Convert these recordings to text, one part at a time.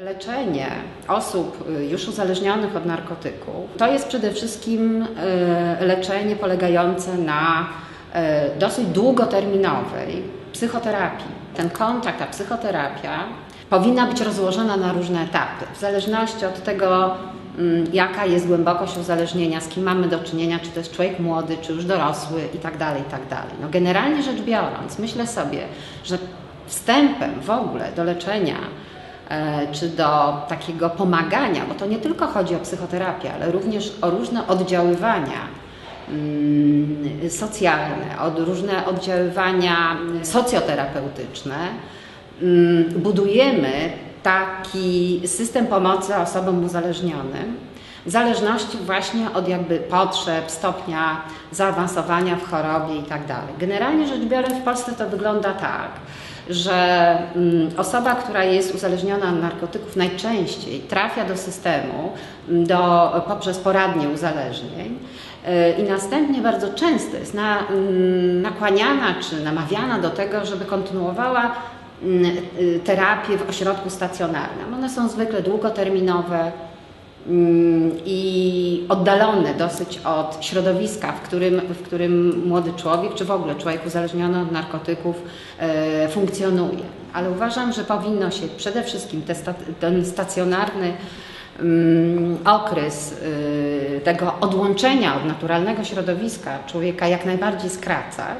Leczenie osób y, już uzależnionych od narkotyków to jest przede wszystkim y, leczenie polegające na y, dosyć długoterminowej psychoterapii. Ten kontakt, ta psychoterapia powinna być rozłożona na różne etapy, w zależności od tego, mm, jaka jest głębokość uzależnienia, z kim mamy do czynienia, czy to jest człowiek młody, czy już dorosły itd. itd. No generalnie rzecz biorąc, myślę sobie, że wstępem w ogóle do leczenia czy do takiego pomagania, bo to nie tylko chodzi o psychoterapię, ale również o różne oddziaływania mm, socjalne, od różne oddziaływania socjoterapeutyczne, mm, budujemy taki system pomocy osobom uzależnionym, w zależności właśnie od jakby potrzeb, stopnia zaawansowania w chorobie i tak. Generalnie rzecz biorąc w Polsce to wygląda tak, że mm, osoba, która jest uzależniona od narkotyków najczęściej trafia do systemu mm, do, poprzez poradnie uzależnień y, i następnie bardzo często jest na, mm, nakłaniana czy namawiana do tego, żeby kontynuowała y, terapię w ośrodku stacjonarnym. One są zwykle długoterminowe, i oddalone dosyć od środowiska, w którym, w którym młody człowiek, czy w ogóle człowiek uzależniony od narkotyków e, funkcjonuje. Ale uważam, że powinno się przede wszystkim ten stacjonarny mm, okres y, tego odłączenia od naturalnego środowiska człowieka jak najbardziej skracać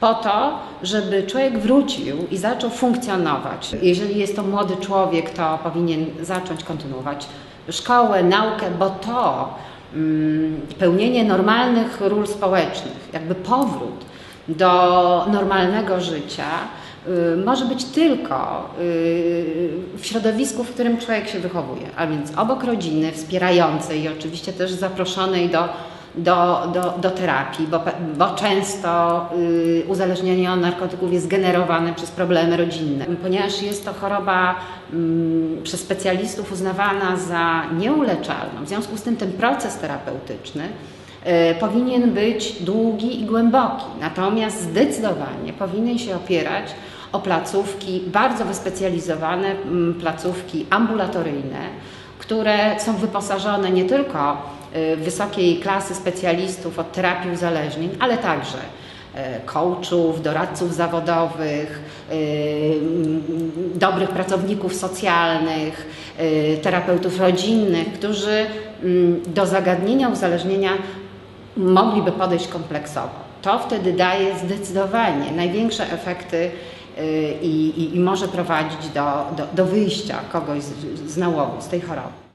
po to, żeby człowiek wrócił i zaczął funkcjonować. Jeżeli jest to młody człowiek, to powinien zacząć kontynuować szkołę, naukę, bo to mm, pełnienie normalnych ról społecznych, jakby powrót do normalnego życia, y, może być tylko y, w środowisku, w którym człowiek się wychowuje, a więc obok rodziny wspierającej i oczywiście też zaproszonej do do, do, do terapii, bo, bo często y, uzależnienie od narkotyków jest generowane przez problemy rodzinne. Ponieważ jest to choroba mm, przez specjalistów uznawana za nieuleczalną, w związku z tym ten proces terapeutyczny y, powinien być długi i głęboki. Natomiast zdecydowanie powinien się opierać o placówki bardzo wyspecjalizowane, mm, placówki ambulatoryjne, które są wyposażone nie tylko y, wysokiej klasy specjalistów od terapii uzależnień, ale także y, coachów, doradców zawodowych, y, mm, dobrych pracowników socjalnych, terapeutów rodzinnych, którzy mm, do zagadnienia uzależnienia mogliby podejść kompleksowo. To wtedy daje zdecydowanie największe efekty i, i, i może prowadzić do, do, do wyjścia kogoś z, z nałogu, z tej choroby.